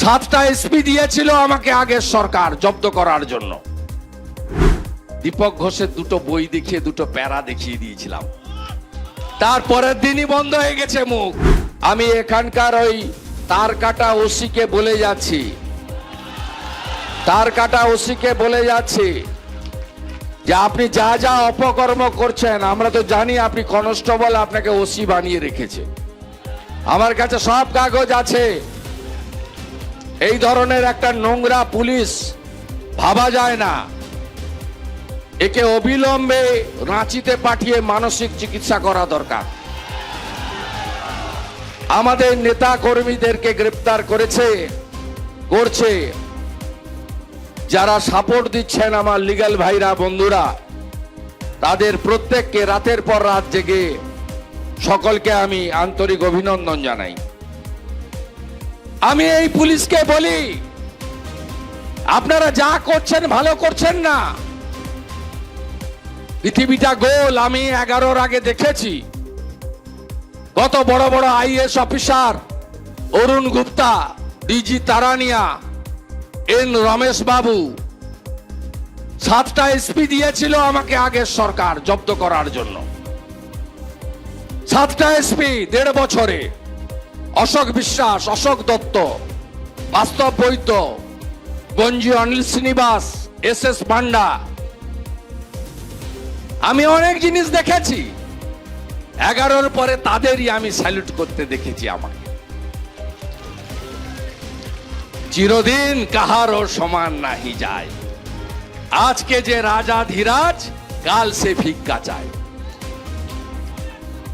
সাতটা এসপি দিয়েছিল আমাকে আগের সরকার জব্দ করার জন্য। দীপক ঘোষের দুটো বই দেখিয়ে, দুটো প্যারা দেখিয়ে দিয়েছিলাম। তারপরের দিনই বন্ধ হয়ে গেছে মুখ। আমি এখানকার ওই তার কাটা ওসিকে বলে যাচ্ছি। তার কাটা ওসিকে বলে যাচ্ছি যে, আপনি যা যা অপকর্ম করছেন, আমরা তো জানি আপনি কনস্টেবল, আপনাকে ওসি বানিয়ে রেখেছে। আমার কাছে সব কাগজ আছে। এই ধরনের একটা নোংরা পুলিশ ভাবা যায় না। একে অবিলম্বে রাঁচিতে পাঠিয়ে মানসিক চিকিৎসা করা দরকার। আমাদের নেতা কর্মীদেরকে গ্রেপ্তার করেছে, করছে। যারা সাপোর্ট দিচ্ছেন আমার লিগ্যাল ভাইরা, বন্ধুরা, তাদের প্রত্যেককে রাতের পর রাত জেগে সকলকে আমি আন্তরিক অভিনন্দন জানাই। আমি এই পুলিশকে বলি, আপনারা যা করছেন ভালো করছেন না। পৃথিবীটা গোল, আমি এগারোর আগে দেখেছি। কত বড় বড় IS officer, Arun Gupta, DG Tarania, N Ramesh Babu, সাতটা এসপি দিয়েছিল আমাকে আগের সরকার জব্দ করার জন্য। সাতটা এসপি দেড় বছরে। অশোক বিশ্বাস, অশোক দত্ত, বাস্তব বৈদ্য গঞ্জি অনিল শ্রীনিবাস, এস এস পান্ডা। আমি অনেক জিনিস দেখেছি। এগারোর পরে তাদেরই আমি স্যালুট করতে দেখেছি আমাকে। চিরদিন কাহারও সমান নাহি যায়। আজকে যে রাজা ধীরাজ, কাল সে ভিক্ষা চায়।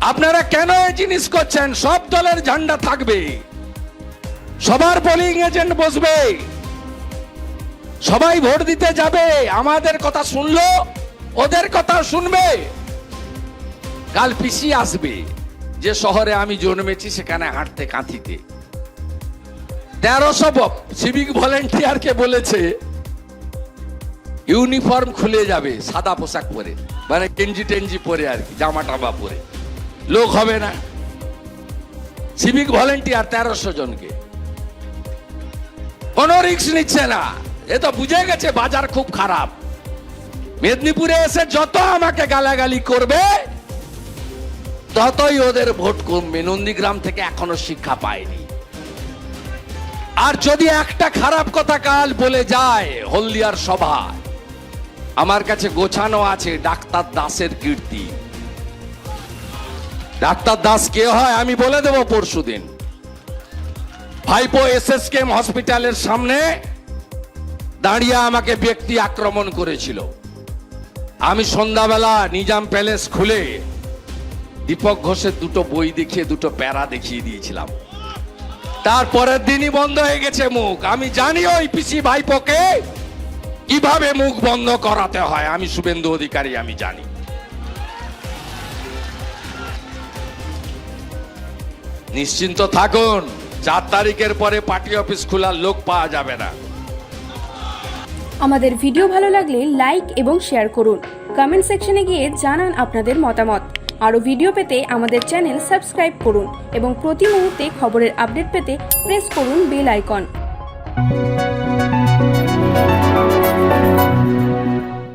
আপনারা কেন এই জিনিস করছেন? সব দলের ঝান্ডা থাকবে। সবার পোলিং এজেন্ট বসবে। সবাই ভোট দিতে যাবে। আমাদের কথা শুনলো, ওদের কথা শুনবে। কাল পিসি আসবে। যে শহরে আমি জন্মেছি, সেখানে হাঁটতে কাঁথিতে। তেরোশো সিভিক ভলেন্টিয়ারকে বলেছে ইউনিফর্ম খুলে যাবে, সাদা পোশাক পরে। মানে গেঞ্জি টেঞ্জি পরে আর কি, জামা টামা পরে। লোক হবে না। সিভিক ভলেন্টিয়ার তেরোশো জনকে। কোন রিক্স নিচ্ছে না। এ তো বুঝে গেছে বাজার খুব খারাপ। মেদিনীপুরে এসে যত আমাকে গালাগালি করবে, ততই ওদের ভোট কমবে। নন্দীগ্রাম থেকে এখনও শিক্ষা পায়নি। আর যদি একটা খারাপ কথা কাল বলে যায় হলদিয়ার সভা আমার কাছে গোছানো আছে ডাক্তার দাসের কীর্তি। ডাক্তার দাস, কে হয় আমি বলে দেব পরশুদিন। ভাইপো এস এস কেম হসপিটালের সামনে দাঁড়িয়ে আমাকে ব্যক্তি আক্রমণ করেছিল। আমি সন্ধ্যাবেলা নিজাম প্যালেস খুলে দীপক ঘোষের দুটো বই দেখিয়ে, দুটো প্যারা দেখিয়ে দিয়েছিলাম। তারপরের দিনই বন্ধ হয়ে গেছে মুখ। আমি জানি ওই পিসি ভাইপোকে কীভাবে মুখ বন্ধ করাতে হয়, আমি শুভেন্দু অধিকারী, আমি জানি। নিশ্চিন্ত থাকুন, চার তারিখের পরে পার্টি অফিস খোলার লোক পাওয়া যাবে না। আমাদের ভিডিও ভালো লাগলে লাইক এবং শেয়ার করুন। কমেন্ট সেকশনে গিয়ে জানান আপনাদের মতামত। আরও ভিডিও পেতে আমাদের চ্যানেল সাবস্ক্রাইব করুন এবং প্রতি মুহূর্তে খবরের আপডেট পেতে প্রেস করুন বেল আইকন।